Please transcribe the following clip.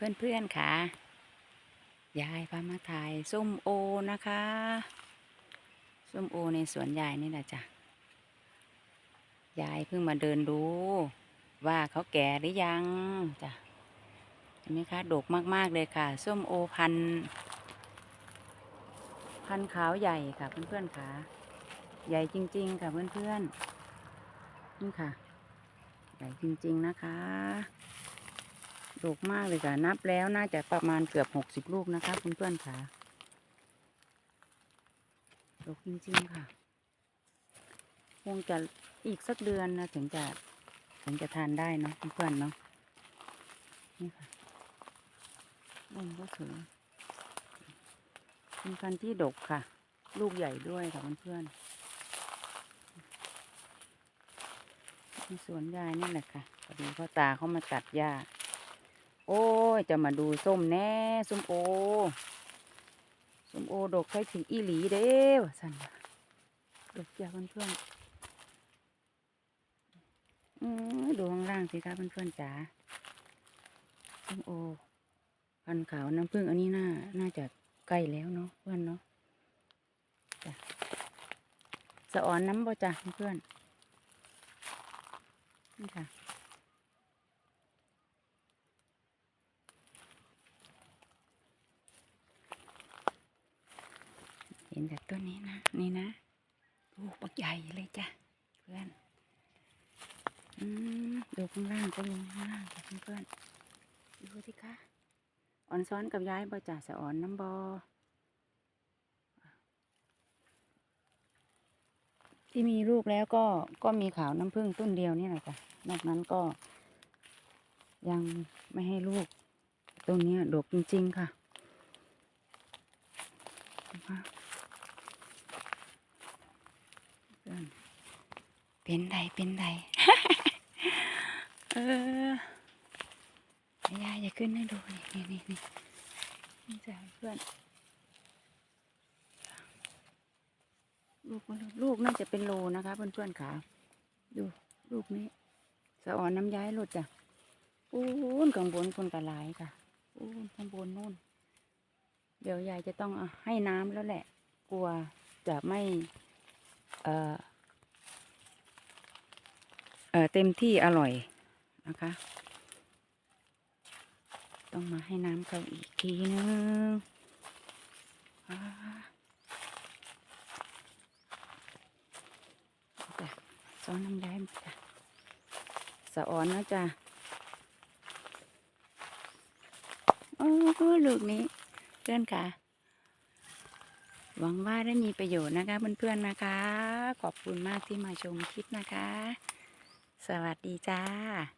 เพื่อนๆค่ะ ยายพามาถ่ายส้มโอนะคะ ส้มโอในสวนยายนี่แหละจ้ะ ยายเพิ่งมาเดินดู ว่าเขาแก่หรือยังจ้ะ เห็นไหมคะ ดกมากๆเลยค่ะ ส้มโอพัน พันขาวใหญ่ค่ะเพื่อนๆค่ะ ใหญ่จริง ๆ ค่ะเพื่อนๆนี่ค่ะ ใหญ่จริง ๆ นะคะ ดกมากเลยค่ะ นับแล้วน่าจะประมาณเกือบหกสิบลูกนะคะเพื่อนๆค่ะดกจริงๆค่ะ คงจะอีกสักเดือนนะถึงจะถึงจะทานได้เนาะเพื่อนๆเนาะ นี่ค่ะต้นก็สวยเป็นพันธุ์ที่ดกค่ะ ลูกใหญ่ด้วยค่ะเพื่อนๆในสวนยายนี่แหละค่ะพอดีพ่อตาเขามาตัดหญ้า โอ้ย จะมาดูส้มแน่ส้มโอส้มโอดกใครถึงอีหลีเด้วสันว่าดกจ้าเพื่อนๆอือดูข้างล่างสิคะเพื่อนๆจ๋าส้มโอพันขาวน้ำผึ้งอันนี้น่าน่าจะใกล้แล้วเนาะเพื่อนเนาะจ้ะสะอ่อนน้ำบ่จ้ะเพื่อนนี่ค่ะ นแต่ต้นนี้นะ นี่นะลูกปักใหญ่เลยจ้ะเพื่อนอืมดูข้างล่างก็มีข้างล่างค่ะเพื่อนดูสิคะอ่อนซ้อนกับย้ายบ่จ่าสะอ่อนน้ำบอที่มีลูกแล้วก็ก็มีขาวน้ำผึ้งต้นเดียวนี่แหละจ้ะนอกนั้นก็ยังไม่ให้ลูกต้นเนี้ดกจริง ๆ ค่ะนะคะ เพื่อน เป็นไรเป็นไรเออยายอย่าขึ้นให้ดูนี่นี่นี่นี่จ้ะเพื่อน ลูกมันลูกน่าจะเป็นโลนะคะเพื่อนๆขาดูลูกนี้สะอ่อนน้ำย้ายหลุดจ้ะปูนข้างบนคนกระลายค่ะปูนข้างบนนู่น เดี๋ยวยายจะต้องเอาให้น้ำแล้วแหละ กลัวจะไม่ เอ่อ เต็มที่อร่อยนะคะ ต้องมาให้น้ำเขาอีกทีนึงอ่าจ้ะซ้อนน้ำได้หมดจ้ะสะออนนะจ้ะโอ้ลูกนี้เพื่อนค่ะ หวังว่าได้มีประโยชน์นะคะเพื่อนๆนะคะ ขอบคุณมากที่มาชมคลิปนะคะ สวัสดีจ้า